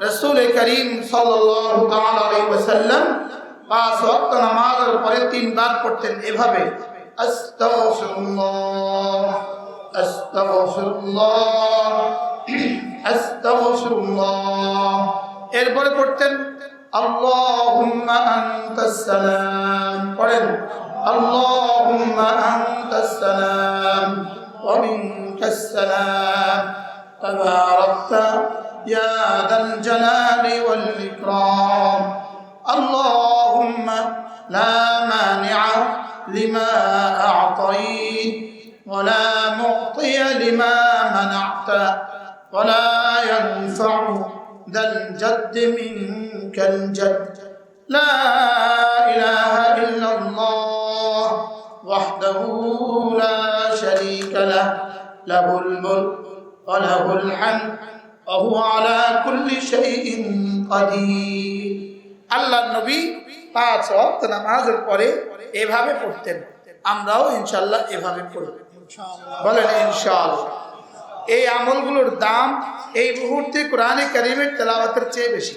রসুল করিম সাল্লাম পাঁচ ওয়াক্ত নামাজের পরে তিনবার পড়তেন এভাবে এরপরে পড়তেন, আল্লাহুম্মা আনতাস সালাম। পড়েন, আল্লাহুম্মা আনতাস সালাম, ওয়া يا ذا الجلال والإكرام. اللهم لا مانع لما أعطيت ولا معطي لما منعت ولا ينفع ذا الجد منك الجد. لا إله إلا الله وحده لا شريك له له الملك وله الحمد. আল্লাহ নবী পাঁচ অক্ত নামাজের পরে এভাবে পড়তেন। আমরাও ইনশাল্লাহ এভাবে পড়ব। বলেন ইনশাল্লাহ এই আমলগুলোর দাম এই মুহূর্তে কোরআনে কারিমের তেলাওয়াতের চেয়ে বেশি।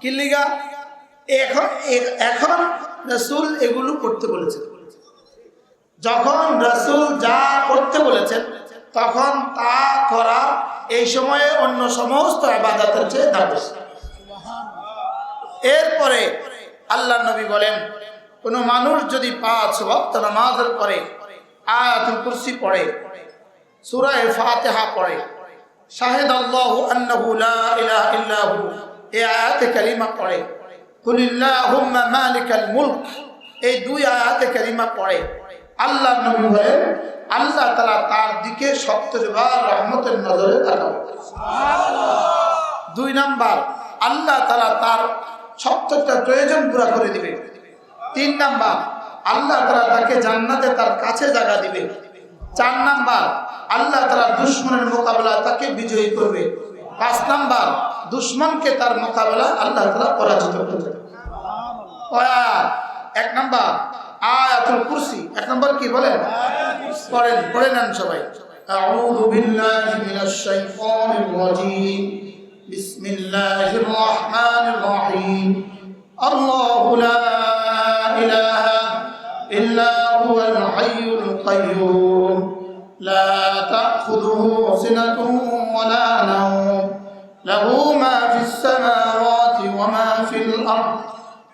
কিল্লিগা এখন এখন রসুল এগুলো করতে বলেছেন। যখন রসুল যা করতে বলেছেন, তখন তা করা এই সময়ে অন্য সমস্ত আবাদতের চেয়ে বেশি। এরপরে আল্লাহ নবী বলেন, কোনো মানুষ যদি পাঁচ ভক্ত নামাজের পরে কুরসি পড়ে সুরায় ফাতিহা পড়ে, শাহেদ আল্লাহু এই আয়াতে কালিমা পড়ে, কুলিল্লাহুম্মা মালিকাল মুলক, এই দুই আয়াতে কালিমা পড়ে আল্লাহ নবী বলেন, আল্লাহ তাআলা তার দিকে সত্তর বার রহমতের নজরে তাকাবে দুই নাম্বার, আল্লাহ তালা তার সত্তরটা প্রয়োজন পুরা করে দিবে। তিন নাম্বার, আল্লাহ তালা তাকে জান্নাতে তার কাছে জায়গা দিবে। চার নাম্বার, আল্লাহ তালা দুশ্মনের মোকাবেলা তাকে বিজয়ী করবে। পাঁচ নাম্বার, দুশ্মনকে তার মোকাবেলা আল্লাহ তালা পরাজিত করবে? এক নাম্বার আয়াতুল কুরসি এক নাম্বার কি বলেন পড়েন পড়ে নেন সবাই أعوذ بالله من الشيطان الرجيم بسم الله الرحمن الرحيم الله لا إله إلا هو الحي القيوم لا تأخذه سنة ولا نوم له ما في السماوات وما في الأرض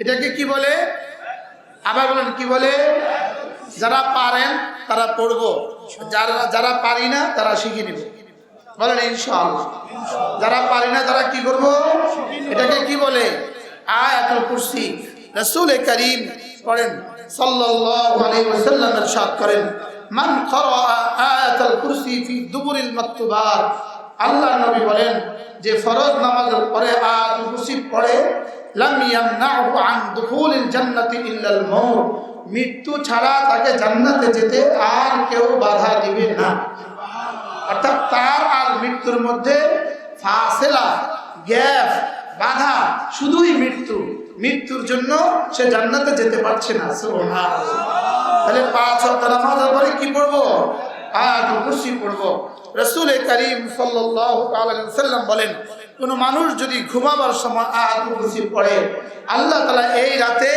এটাকে কি বলে? আবার বলেন, কি বলে? যারা পারেন, তারা পড়ব। যারা যারা পারি না, তারা শিখে নিব। বলেন, ইনশাআল্লাহ। যারা পারি না, তারা কি করব? এটাকে কি বলে? আয়াতুল কুরসি। রাসূল করিম পড়েন, সাল্লাল্লাহু আলাইহি ওয়াসাল্লাম করেন, মান ক্বারা আয়াতুল কুরসি ফি দুবুরিল মাকতুবাত। আল্লাহ নবী বলেন, যে ফরজ নামাজের পরে আয়াতুল কুরসি পড়ে মৃত্যু ছাড়া তাকে জান্নাতে যেতে আর কেউ বাধা দিবে না। অর্থাৎ তার আর মৃত্যুর মধ্যে ফাসেলা, গ্যাপ, বাধা শুধুই মৃত্যু। মৃত্যুর জন্য সে জান্নাতে যেতে পারছে না। তাহলে পাঁচ নামাজের পরে কি পড়ব? আয়াতুল কুরসি পড়ব। রসুল করিম আলাইহি সাল্লাম বলেন কোন মানুষ যদি ঘুমাবার সময় আয়াতুল কুরসি পড়ে আল্লাহ তালা এই রাতে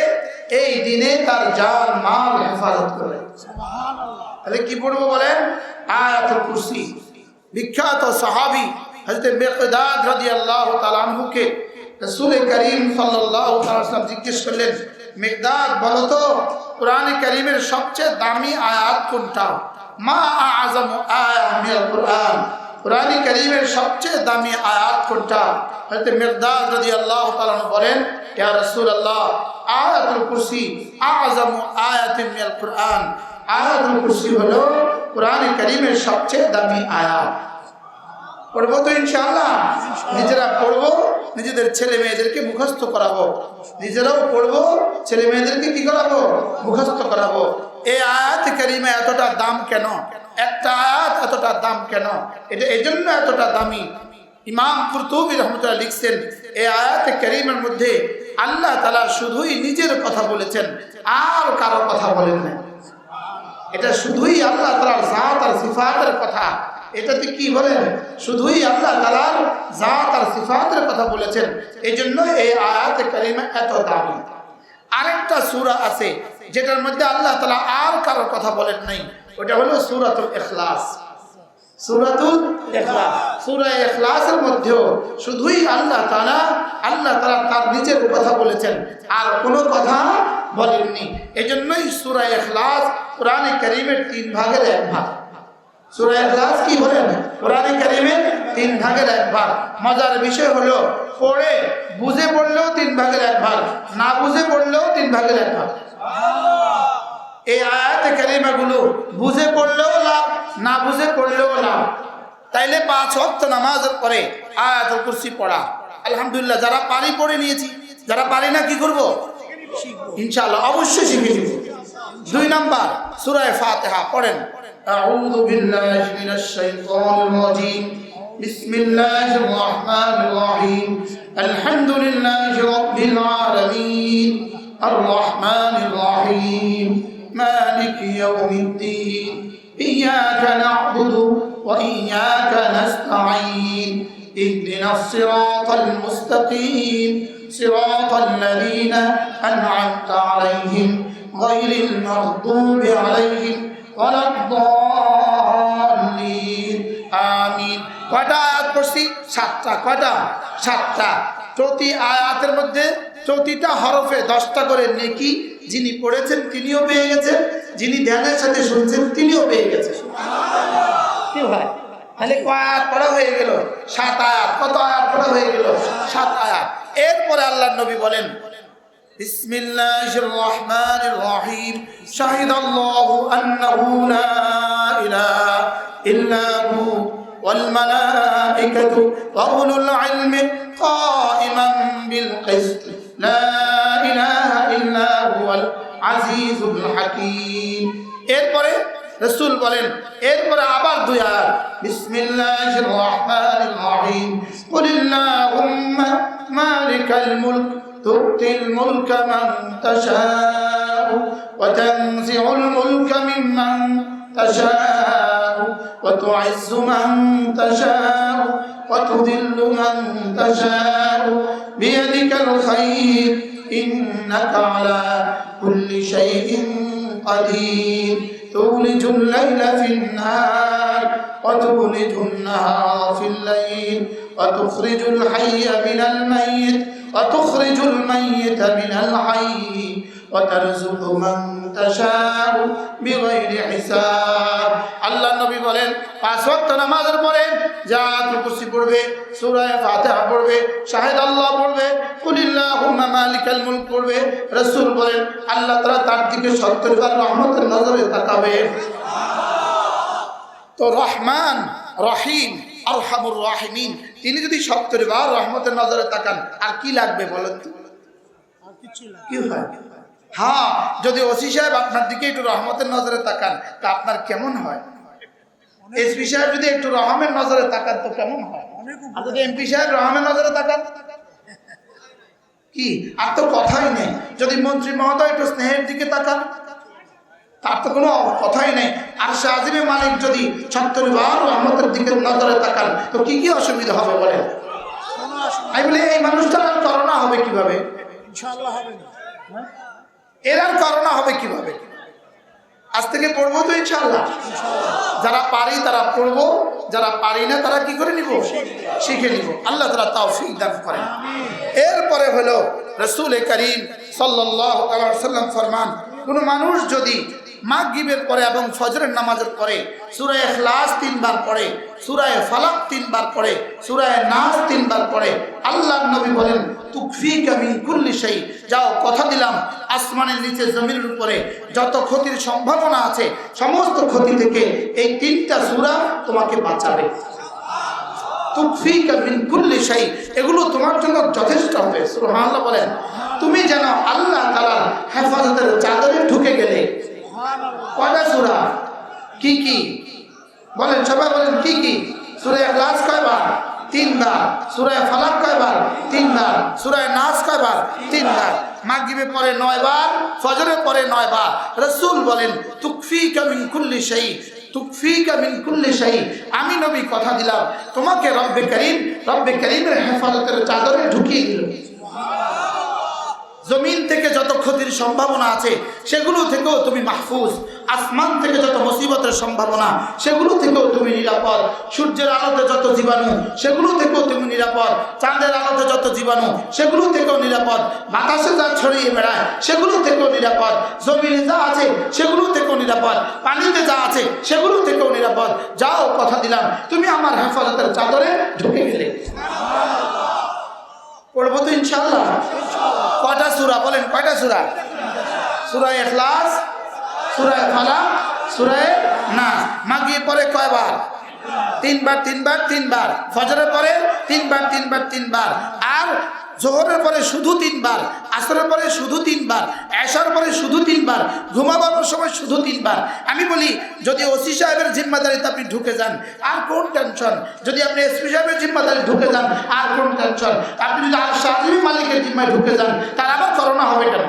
এই দিনে তার জান মাল হেফাজত করে। তাহলে কি পড়ব বলেন? আয়াতুল কুরসি। বিখ্যাত সাহাবী হযরত মিকদাদ রাদিয়াল্লাহু তাআলা আনহুকে রাসূল করিম সাল্লাল্লাহু তাআলা সাল্লাম জিজ্ঞেস করলেন মিকদাদ বলো তো কোরআন কারীমের সবচেয়ে দামি আয়াত কোনটা? মা আযম আয়া কোরআন। কোরআন কারীমের সবচেয়ে দামি আয়াত কোনটা? হযরত মিকদাদ রাদিয়াল্লাহু তাআলা আনহু বলেন, ইয়া রাসূলুল্লাহ, আয়াতুল কুরসি আযম আয়াতিন মিনাল কোরআন। আয়াতুল কুরসি হলো কোরআন কারীমের সবচেয়ে দামি আয়াত। পড়ব তো ইনশাআল্লাহ? নিজেরা পড়ব, নিজেদের ছেলে মেয়েদেরকে মুখস্থ করাবো। নিজেরাও পড়ব, ছেলে মেয়েদেরকে কি করাবো? মুখস্থ করাবো। এই আয়াত কারিমে এতটা দাম কেন? একটা এতটা দাম কেন? এটা এই জন্য এতটা দামি। ইমাম কুরতুবি রহমতুল্লাহ লিখছেন এই আয়াত কারিমের মধ্যে আল্লাহ তালা শুধুই নিজের কথা বলেছেন, আর কারও কথা বলেন না এটা শুধুই আল্লাহ তালার জাত আর সিফাতের কথা। এটাতে কি বলেন? শুধুই আল্লাহ তালার জাত আর সিফাতের কথা বলেছেন। এই জন্য এই আয়াত কারিমা এত দামি। আরেকটা সুরা আছে যেটার মধ্যে আল্লাহ তালা আর কারোর কথা বলেন নাই, ওটা হলো সুরাতুল এখলাস সুরাতুল এখলাস সূরা ইখলাসের মধ্যেও শুধুই আল্লাহ আল্লাহ তাআলা তার কথা বলেছেন, আর কোনো কথা বলেননি। কারীমের তিন ভাগের এক ইখলাস কি কারীমের তিন ভাগের মজার বিষয় হলো, পড়ে বুঝে পড়লেও তিন ভাগের এক ভাগ, না বুঝে পড়লেও তিন ভাগের এক ভাগ। এই আয়াতে কারিমাগুলো বুঝে পড়লেও লাভ, না বুঝে পড়লেও লাভ। তাইলে পাঁচ ওয়াক্ত নামাজের পরে আয়াতুল কুরসি পড়া। আলহামদুলিল্লাহ, যারা পারি পড়ে নিয়েছি, যারা পারি না কি করব? ইনশাআল্লাহ, অবশ্যই শিখে নিব। দুই নাম্বার সূরা ফাতিহা, পড়েন। আউযু বিল্লাহি মিনাশ শাইতানির রাজীম। বিসমিল্লাহির রহমানির রহিম। আলহামদুলিল্লাহি রাব্বিল আলামিন। আর রহমানির রহিম مالك يوم الدين إياك نعبد وإياك نستعين اهدنا الصراط المستقيم صراط الذين أنعمت عليهم غير المغضوب عليهم ولا الضالين آمين কয়টা আয়াত পড়ছি সাতটা কয়টা সাতটা প্রতি আয়াতের মধ্যে প্রতিটা হরফে দশটা করে নেকি যিনি পড়েছেন তিনিও পেয়ে গেছেন যিনি ধ্যানের সাথে শুনছেন তিনিও পেয়ে গেছেন কি ভাই তাহলে কয় আয়াত পড়া হয়ে গেল সাত আয়াত কত আয়াত পড়া হয়ে গেল সাত আয়াত এরপরে আল্লাহ নবী বলেন بسم الله الرحمن الرحيم شهد الله أنه لا إله إلا هو والملائكة وأولو العلم قائما بالقسط লা ইলাহা ইল্লা হুয়াল আজিজুল হাকিম। এরপরে রসুল বলেন, এরপরে আবার দুই আর বিসমিল্লাহির রহমানির রহিম। কুলিল্লাহুম্মা মালিকাল মুলক, তুতিল মুলক মান তাশাউ, ওয়া তানজিউল মুলক মিম্মান তাশাউ, ওয়া তুইজ্জু মান তাশাউ। وتذل من تشاء. بيدك الخير إنك على كل شيء قدير. تولج الليل في النهار وتولج النهار في الليل. وتخرج الحي من الميت وتخرج الميت من الحي. وترزق من تشاء بغير حساب আল্লাহ নবী বলেন পাঁচ ওয়াক্ত নামাজের পরে জায়াতুল কুরসি পড়বে সূরা ফাতিহা পড়বে শাহেদ আল্লাহ পড়বে কুলিল্লাহুম্মা মালিকাল মুলক পড়বে রাসূল বলেন আল্লাহ তাআলা তার দিকে 70 বার রহমতের নজরে তাকাবে তো রহমান রহিম আরহামুর রাহিমিন তিনি যদি সত্তর বার রহমতের নজরে তাকান আর কি লাগবে বলেন তো কি হয় হ্যাঁ যদি ওসি সাহেব আপনার দিকে একটু রহমতের নজরে তাকান তা আপনার কেমন হয়? এসপি সাহেব যদি একটু রহমের নজরে তাকান তো কেমন হয়? আর যদি এমপি সাহেব রহমের নজরে তাকান? কি? আর তো কথাই নেই। যদি মন্ত্রী মহোদয় একটু স্নেহের দিকে তাকান তার তো কোনো কথাই নেই। আর সে আজিমে মালিক যদি সত্তর বার রহমতের দিকে নজরে তাকান তো কি কি অসুবিধা হবে বলেন? আমি বলি এই মানুষটার করোনা হবে কীভাবে? ইনশাআল্লাহ হবে না। এর আর করোনা হবে কীভাবে? আজ থেকে পড়ব তো ইনশাল্লাহ যারা পারি তারা পড়ব, যারা পারি না তারা কি করে নিব? শিখে নিব। আল্লাহ তারা তাও দান করেন। এরপরে হলো রসুল করিম সাল্লাম ফরমান, কোনো মানুষ যদি মাগরিবের পরে এবং ফজরের নামাজের পরে সুরায় এখলাস তিনবার পড়ে সুরায় ফালাক তিনবার পড়ে সুরায় নাস তিনবার পড়ে। আল্লাহ নবী বলেন তুকফি কামি কুল্লি সেই যাও, কথা দিলাম, আসমানের নিচে জমিনের উপরে যত ক্ষতির সম্ভাবনা আছে, সমস্ত ক্ষতি থেকে এই তিনটা সুরা তোমাকে বাঁচাবে। তুকফিকা মিন কুল্লি শাই এগুলো তোমার জন্য যথেষ্ট হবে বলেন। তুমি যেন আল্লাহ তাআলার হেফাজতের চাদরে ঢুকে গেলে কয়টা সূরা? কি কি? বলেন, সবাই বলেন, কি কি? সূরা ইখলাস কয়বার? তিনবার। সূরা ফালাক কয়বার? তিনবার। সূরা নাস কয়বার? তিনবার। মাগরিবে পরে নয় বার ফজরে পরে নয় বার রাসূল বলেন, তুকফিকা মিন কুল্লি শাই তুকফিকা মিন কুল্লি শাই আমি নবী, কথা দিলাম। তোমাকে রব্বে করিম, রব্বে করিমের হেফাজতের চাদরে ঢুকিয়ে দিল। জমিন থেকে যত ক্ষতির সম্ভাবনা আছে, সেগুলো থেকেও তুমি মাহফুজ। আসমান থেকে যত মুসিবতের সম্ভাবনা, সেগুলো থেকেও তুমি নিরাপদ। সূর্যের আলোতে যত জীবাণু, সেগুলো থেকেও তুমি নিরাপদ। চাঁদের আলোতে যত জীবাণু, সেগুলো থেকেও নিরাপদ। বাতাসে যা ছড়িয়ে বেড়ায়, সেগুলো থেকেও নিরাপদ। জমিনে যা আছে, সেগুলো থেকেও নিরাপদ। পানিতে যা আছে, সেগুলো থেকেও নিরাপদ। যাও, কথা দিলাম। তুমি আমার হেফাজতের চাদরে ঢুকে গেলে। পড়ব তো ইনশাল্লাহ কয়টা সুরা বলেন, কয়টা সুরা? সুরায় এখলাস সুরায় ফালা সুরায় না মাগিয়ে পরে কয়বার? তিনবার তিনবার তিনবার। ফজরের পরে তিনবার তিনবার তিনবার। আর জোহরের পরে শুধু তিনবার, আসরের পরে শুধু তিনবার, এশার পরে শুধু তিনবার ঘুমাবার সময় শুধু তিনবার। আমি বলি, যদি ওসি সাহেবের জিম্মাদারিতে আপনি ঢুকে যান, আর কোন টেনশন? যদি আপনি এসপি সাহেবের জিম্মাদারি ঢুকে যান, আর কোন টেনশন? আপনি যদি আর শাহজিবি মালিকের জিম্মায় ঢুকে যান, তার আবার করোনা হবে কেন?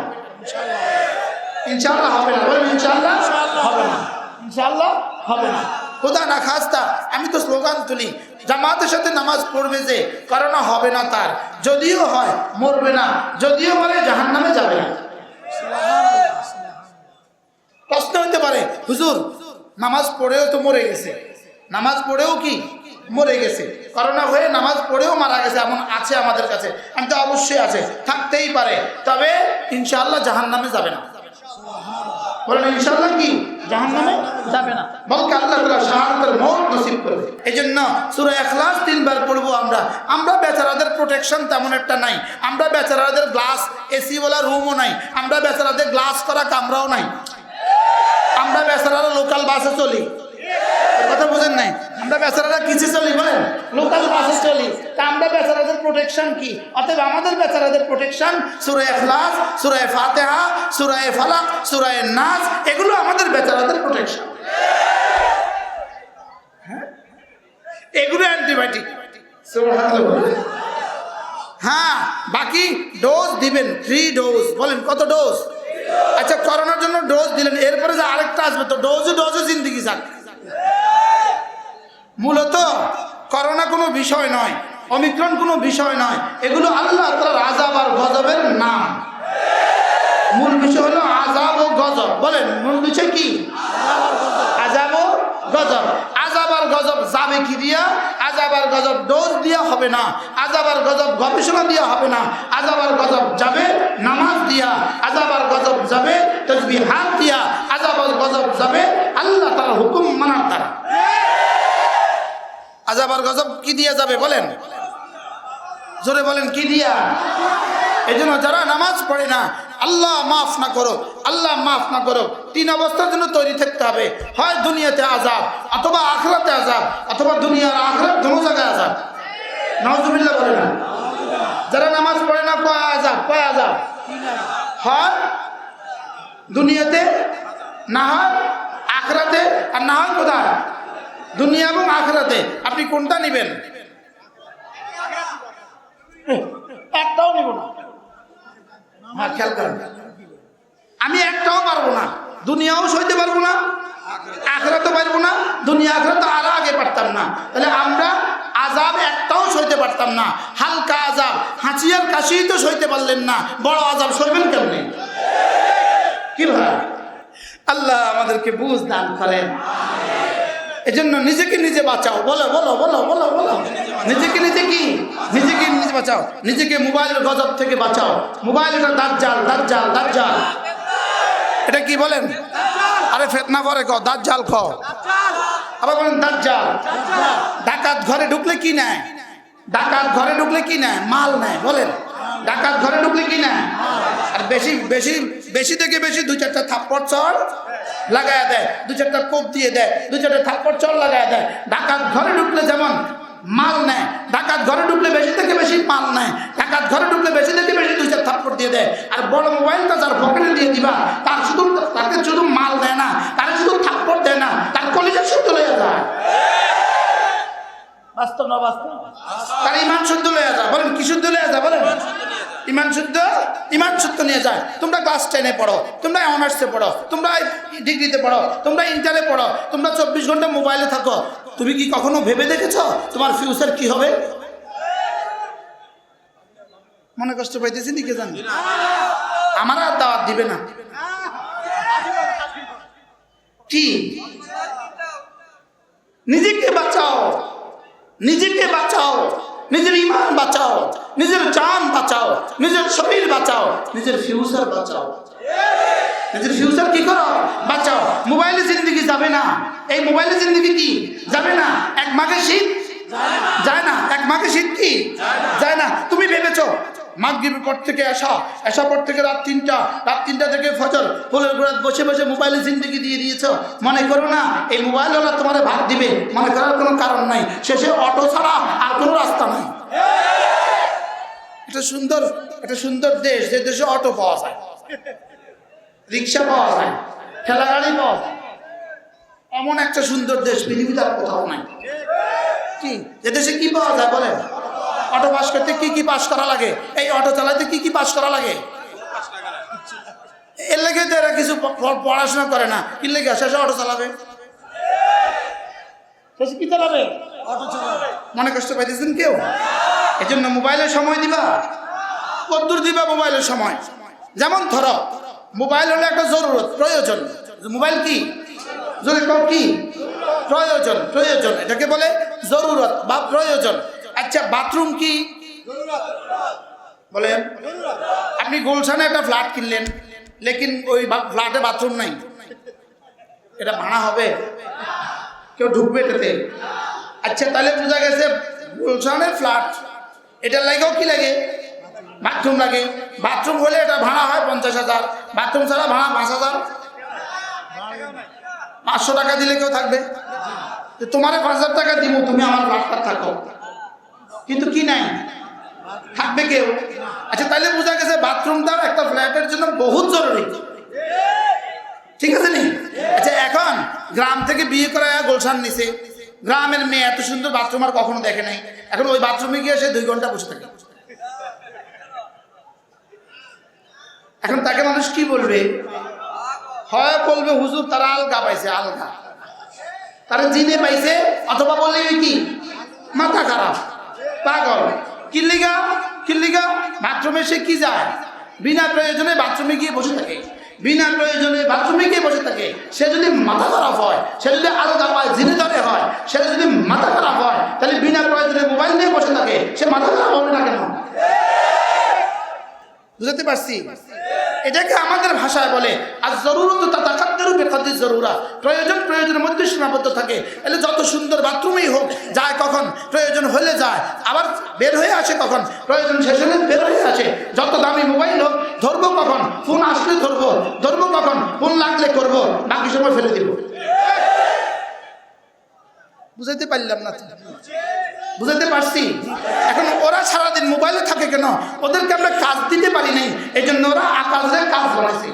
ইনশাল্লাহ হবে না। ইনশাল্লাহ হবে না। ইনশাল্লাহ হবে না। খোদা না খাস্তা, আমি তো স্লোগান তুলি, জামাতের সাথে নামাজ পড়বে যে করোনা হবে না তার। যদিও হয়, মরবে না, যদিও বলে জাহান নামে যাবে না। প্রশ্ন হতে পারে, হুজুর, নামাজ পড়েও তো মরে গেছে। নামাজ পড়েও কি? মরে গেছে। করোনা হয়ে নামাজ পড়েও মারা গেছে, এমন আছে আমাদের কাছে। আমি তো অবশ্যই আছে, থাকতেই পারে। তবে ইনশাআল্লাহ জাহান নামে যাবে না। বলেন, ইনশাআল্লাহ কি? জাহান নামে এই জন্য তিনবার পড়ব আমরা। আমরা বেচারাদের প্রোটেকশন তেমন একটা নাই। আমরা বেচারাদের গ্লাস এসিওয়ালা রুমও নাই। আমরা বেচারাদের গ্লাস করা কামরাও নাই। আমরা বেচারারা লোকাল বাসে চলি। কথা বুঝেন নাই? আমরা বেচারারা চলি বলেন? লোকাল বাসে চলি। তা আমরা বেচারাদের প্রোটেকশন কি? আমাদের বেচারাদের প্রোটেকশন সুরায় ফাতেহা সুরায় নাচ এগুলো আমাদের বেচারাদের প্রোটেকশন এগুলো অ্যান্টিবায়োটিক। হ্যাঁ বাকি ডোজ দিবেন ফ্রি ডোজ বলেন কত ডোজ আচ্ছা করোনার জন্য ডোজ দিলেন এরপরে যে আরেকটা আসবে তো ডোজও ডোজও জিন্দিগি যাক। মূলত করোনা কোনো বিষয় নয় অমিক্রণ কোনো বিষয় নয় এগুলো আল্লাহ তালার আজাব আর গজবের নাম। মূল বিষয় হলো আজাব ও গজব। বলেন মূল বিষয় কি? গজব। আজাব আর গজব যাবে কি দিয়া? আজাব আর গজব ডোজ দিয়া হবে না। আজাব আর গজব গবেষণা দিয়া হবে না। আজাব আর গজব যাবে নামাজ দিয়া। আজাব আর গজব যাবে তসবি হাত দিয়া। আজাব আর গজব যাবে আল্লাহ তার হুকুম মানার দ্বারা। আজাব আর গজব কি দিয়া যাবে বলেন? জোরে বলেন, কি দিয়া? এই জন্য যারা নামাজ পড়ে না, আল্লাহ মাফ না করো আল্লাহ মাফ না করো তিন অবস্থার জন্য তৈরি থাকতে হবে। হয় দুনিয়াতে আজাব অথবা আখরাতে আজাব অথবা দুনিয়ার আখরাত দোনো জায়গায় আজাব নজুবিল্লা বলে না। যারা নামাজ পড়ে না, কয় আজাব কয় আজাব হয় দুনিয়াতে না হয় আখরাতে, আর না হয় কোথায়? দুনিয়া এবং আখরাতে। আপনি কোনটা নেবেন? একটাও নিব না। হ্যাঁ খেয়াল করেন। আমি একটাও পারব না, দুনিয়াও সইতে পারব না আখরাতে পারব না, দুনিয়া আখরাতে আরও আগে পারতাম না। তাহলে আমরা আজাব একটাও সইতে পারতাম না, হালকা আজাব হাঁচিয়ার কাশিই তো সইতে পারলেন না, বড় আজাব সইবেন কেমনে? কি ভাই? আল্লাহ আমাদেরকে বুঝ দান করেন। এজন্য নিজেকে নিজে বাঁচাও। বলো বলো বলো বলো বলো। নিজেকে নিজে কি? নিজেকে নিজে বাঁচাও। নিজেকে মোবাইলের গজব থেকে বাঁচাও। মোবাইল এটা দাজ্জাল দাজ্জাল দাজ্জাল। এটা কি বলেন? আরে ফেতনা করে ক দাজ্জাল খ আবার বলেন দাঁত দাজ্জাল। ডাকাত ঘরে ঢুকলে কি নেয়? ডাকাত ঘরে ঢুকলে কি নেয়? মাল নেয়, বলেন। ডাকাত ঘরে ঢুকলে কি নেয়? আর বেশি বেশি বেশি থেকে বেশি দুই চারটা থাপ্পড় চড় লাগায় দেয় দু চারটা কোপ দিয়ে দেয় দু চারটা থাপ্পড় চল লাগায় দেয়। ডাকাত ঘরে ঢুকলে যেমন মাল নেয় ডাকাত ঘরে ঢুকলে বেশি থেকে বেশি মাল নেয় ডাকাত ঘরে ঢুকলে বেশি থেকে বেশি দুই চার থাপ্পড় দিয়ে দেয়। আর বড় মোবাইলটা যার পকেটে দিয়ে দিবা তার শুধু তাকে শুধু মাল দেয় না তার শুধু থাপ্পড় দেয় না তার কলিজা শুদ্ধ লইয়া যায়। বাস্তব না বাস্তব? তার ইমান শুদ্ধ লইয়া যায়। বলেন কি শুদ্ধ লইয়া যায়? বলেন। ইমান শুদ্ধ? ইমান শুদ্ধ নিয়ে যায়। তোমরা ক্লাস টেনে পড়ো, তোমরা অনার্সে পড়ো, তোমরা ডিগ্রিতে পড়ো, তোমরা ইন্টারে পড়ো, তোমরা চব্বিশ ঘণ্টা মোবাইলে থাকো। তুমি কি কখনো ভেবে দেখেছ তোমার ফিউচার কি হবে? মনে কষ্ট পাইতেছি নি কে জানি? আমার আর দাওয়াত দিবে না। কি? নিজেকে বাঁচাও। নিজেকে বাঁচাও। নিজের ইমান বাঁচাও। নিজের জান বাঁচাও, নিজের শরীর বাঁচাও, নিজের ফিউচার বাঁচাও। নিজের ফিউচার কি করো? বাঁচাও। মোবাইলে জিন্দগি যাবে না। এই মোবাইলে জিন্দগি কি? যাবে না। এক মাঘে শীত? যায় না। এক মাঘে শীত কি? যায় না। তুমি ভেবেছো, মাগরিবের পর থেকে আসা আসা পর থেকে রাত তিনটা রাত তিনটা থেকে ফজর। ফুলের গোড়াত বসে বসে মোবাইলে জিন্দগি দিয়ে দিয়েছ। মনে করো না, এই মোবাইল ওলা তোমার ভাগ দিবে। মনে করার কোনো কারণ নাই। শেষে অটো ছাড়া আর কোনো রাস্তা নাই। এটা সুন্দর একটা সুন্দর দেশ যে দেশে অটো পাওয়া যায়। রিক্সা পাওয়া যায় ঠেলা গাড়ি পাওয়া যায়। এমন একটা সুন্দর দেশ পৃথিবীতে আর কোথাও নাই। কি? যে দেশে কি পাওয়া যায় বলেন? অটো পাস করতে কি কি পাস করা লাগে? এই অটো চালাতে কি কি পাস করা লাগে? এর লেগে তো এরা কিছু পড়াশোনা করে না। কি লেগে? শেষে অটো চালাবে। শেষে কি চালাবে। মনে কষ্ট পাইতেছেন কেউ? এই জন্য মোবাইলে সময় দিবা? কদ্দূর দিবা মোবাইলের সময়? যেমন ধরো, মোবাইল হলো একটা জরুরত, প্রয়োজন। মোবাইল কি? কি? প্রয়োজন প্রয়োজন। এটাকে বলে জরুরত বা প্রয়োজন। আচ্ছা বাথরুম কি? বলেন। আপনি গুলশানে একটা ফ্ল্যাট কিনলেন, লেকিন ওই ফ্ল্যাটে বাথরুম নাই। এটা ভাড়া হবে। কেউ ঢুকবে এটাতে। আচ্ছা তাহলে বোঝা গেছে গুলশানের ফ্ল্যাট এটার লাগেও কি লাগে? বাথরুম লাগে। বাথরুম হলে এটা ভাড়া হয় পঞ্চাশ হাজার। বাথরুম ছাড়া ভাড়া পাঁচ হাজার। পাঁচশো টাকা দিলে কেউ থাকবে। তোমার পাঁচ হাজার টাকা দিব, তুমি আমার ফ্ল্যাটটা থাকো। কিন্তু কি নাই? থাকবে কেউ? আচ্ছা তাহলে বোঝা গেছে বাথরুমটাও একটা ফ্ল্যাটের জন্য বহুত জরুরি। ঠিক আছে নি? আচ্ছা এখন গ্রাম থেকে বিয়ে করা গোলশান নিছে। গ্রামের মেয়ে এত সুন্দর বাথরুম আর কখনো দেখে নাই। এখন ওই বাথরুমে গিয়ে সে দুই ঘণ্টা বসে থাকে। এখন তাকে মানুষ কি বলবে? হয় বলবে, হুজুর, তারা আলগা পাইছে, আলগা। তারা জিনে পাইছে, অথবা বললে কি? মাথা খারাপ। পাগল। কিল্লিগা কিল্লিগা বাথরুমে সে কি যায়? বিনা প্রয়োজনে বাথরুমে গিয়ে বসে থাকে। বিনা প্রয়োজনে বাথরুমে গিয়ে বসে থাকে। সে যদি মাথা খারাপ হয়, সে যদি আলগা পায় জিনে ধরে হয়, সে যদি মাথা খারাপ হয়, তাহলে বিনা প্রয়োজনে মোবাইল নিয়ে বসে থাকে। সে মাথা খারাপ হবে না কেন? বুঝতে পারছি? এটাকে আমাদের ভাষায় বলে আর জরুরত তাতাকাদ্দারু বেকাদ্দির জরুরা। প্রয়োজন প্রয়োজনের মধ্যে সীমাবদ্ধ থাকে। এলে যত সুন্দর বাথরুমেই হোক, যায় কখন? প্রয়োজন হলে যায়। আবার বের হয়ে আসে কখন? প্রয়োজন শেষ হলে বের হয়ে আসে। যত দামি মোবাইল হোক, ধরবো কখন ফোন আসলে ধরবো কখন ফোন লাগলে করব? বাকি সময় ফেলে দিব। বুঝাইতে পারলাম না তো। বুঝাতে পারছি? এখন ওরা সারাদিন মোবাইলে থাকে কেন? ওদেরকে আমরা কাজ দিতে পারি নাই। এই জন্য ওরা আকাশের কাজ বানাইছে।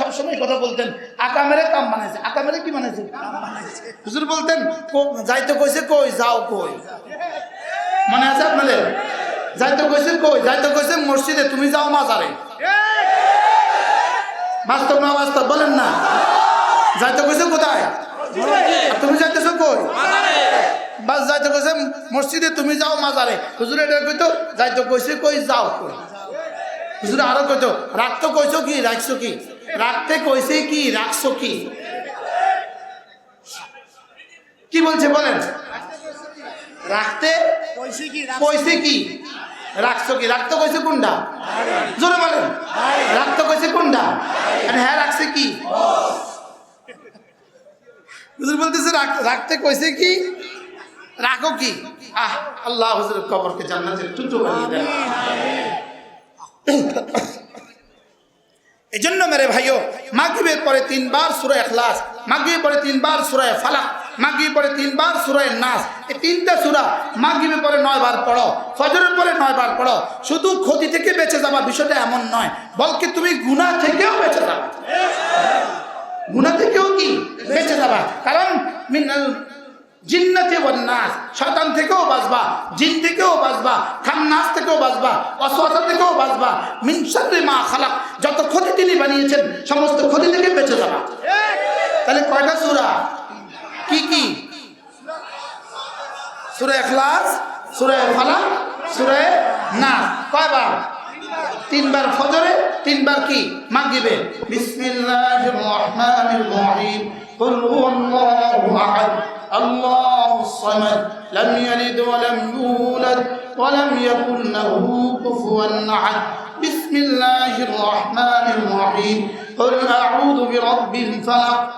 সবসময় কথা বলতেন আকা মেরে কাম বানাইছে। আকা মেরে কি বানাইছে? হুজুর বলতেন যাইতে কইছে কই, যাও কই। মনে আছে আপনাদের? যাইতে কইছে কই যাইতে কইছে মসজিদে, তুমি যাও মাজারে। বাস্তব না বাস্তব, বলেন না। যাইতে কইছে কোথায়? তুমি যাইতেছো কই? বাস যাইতে কইছে মসজিদে, তুমি যাও মাজারে। হুজুর এটা কইতো, যাইতে কইছে কই, যাও কই। হুজুর আরও কইতো, রাখতো কইছো কি, রাখছো কি? রাখতে কইছে কি, রাখছো কি? কি বলছে বলেন? রাখতে কইছে কি? রাখছো কি? রাখতে কইছে কোনটা জোরে বলেন। রাখতে কইছে কোনটা হ্যাঁ রাখছে কি? বলতেছে, রাখ- রাখতে কইছে কি? রাখো কি? আহ, আল্লাহ হুজুরের কবরকে জান্নাতের টুটু বানিয়ে দেন এই জন্য মেরে ভাইও, মাগরিবের পরে তিনবার সুরা এখলাস মাগরিবের পরে তিনবার সুরা ফালাক মাগরিব পরে তিনবার সুরায় নাস এই তিনটা সুরা মাগরিবে পরে নয়বার পড়ো, ফজরের পরে নয়বার পড়ো। শুধু ক্ষতি থেকে বেঁচে যাবা বিষয়টা এমন নয় বলকে তুমি গুনাহ থেকেও বেঁচে যাবা। গুনাহ থেকেও কি? বেঁচে যাবা। কারণ জিন্নাতে নাস শয়তান থেকেও বাঁচবা, জিন থেকেও বাঁচবা, খান্নাস থেকেও বাঁচবা অসহতা থেকেও বাঁচবা। মিন শাররি মা খালাক। যত ক্ষতি তিনি বানিয়েছেন, সমস্ত ক্ষতি থেকে বেঁচে যাবা। তাহলে কয়টা সূরা? কি কি সূরা ইখলাস সূরা ফালাক সূরা নাস কয়বার তিনবার ফজরে তিনবার কি মাগরিবে বিসমিল্লাহির রহমানির রহিম قل هو الله احد الله الصمد لم يلد ولم يولد ولم يكن له كفوا احد بسم الله الرحمن الرحيم قل اعوذ برب الفلق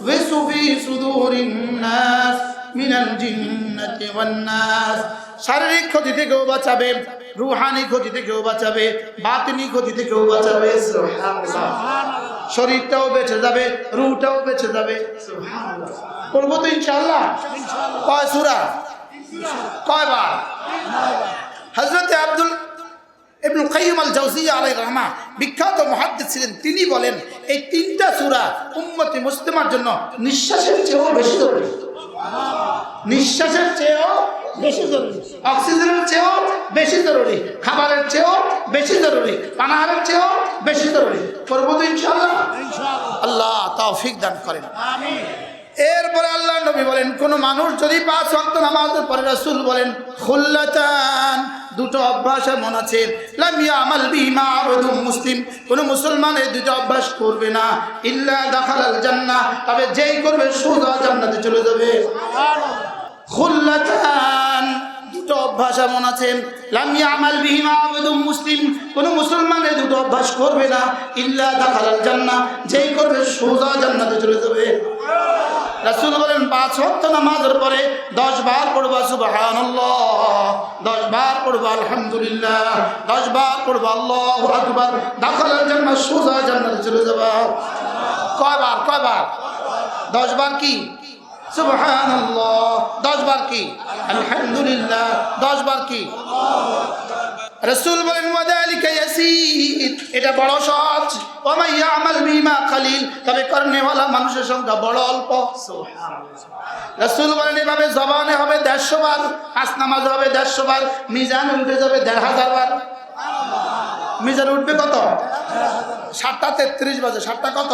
في صدور الناس من الجنة والناس শারীরিক ক্ষতি থেকেও বাঁচাবে রুহানি ক্ষতি থেকেও বাঁচাবে বাতিনি ক্ষতি থেকেও বাঁচাবে শরীরটাও বেঁচে যাবে রুটাও বেঁচে যাবে করবো তো ইনশাল্লাহ কয় সুরা কয়বার হজরত আব্দুল ইবনুল কাইয়িম আল আলাইহির রহমা বিখ্যাত মুহাদ্দিস ছিলেন। তিনি বলেন এই তিনটা সূরা উম্মতি মুসলিমার জন্য নিঃশ্বাসের চেয়েও বেশি জরুরি। নিঃশ্বাসের চেয়েও বেশি জরুরি। অক্সিজেনের চেয়েও বেশি জরুরি। খাবারের চেয়েও বেশি জরুরি। পানাহারের চেয়েও বেশি জরুরি। করব তো ইনশাআল্লাহ? আল্লাহ তৌফিক দান করেন। এরপরে আল্লাহ নবী বলেন কোন মানুষ যদি পাঁচ ওয়াক্ত নামাজের পরে রাসূল বলেন খুল্লাতান দুটো অভ্যাস এমন আছে। লামিয়া আমাল বিমা আবদুম মুসলিম। কোন মুসলমান এই দুটো অভ্যাস করবে না। ইল্লা দাখালাল জান্না তবে যেই করবে সোজা জান্নাতে চলে যাবে। খুল্লাতান। দুটো অভ্যাস এমন আছে। লামিয়া আমাল মুসলিম। কোন মুসলমান দুটো অভ্যাস করবে না। ইল্লা দাখালাল যেই করবে সোজা জান্নাতে চলে যাবে। রাসূল পরে দশ বার চলে যাবা। কয়বার কয়বার? দশ বার কি? সুবহানাল্লাহ। দশ বার কি? আলহামদুলিল্লাহ। দশ বার কি? রসুল বলেন, ওয়াদালিকা ইয়াসির এটা বড় সহজ। ওমাই ইয়ামাল বিমা খালিল। তবে করনেওয়ালা মানুষের সংখ্যা বড় অল্প। রসুল বলেন, এভাবে জবানে হবে দেড়শো বার পাঁচ নামাজ হবে দেড়শো বার, মিজান উঠে যাবে দেড় হাজার বার। মিজান উঠবে কত? সাতটা তেত্রিশ বাজে। সাতটা কত?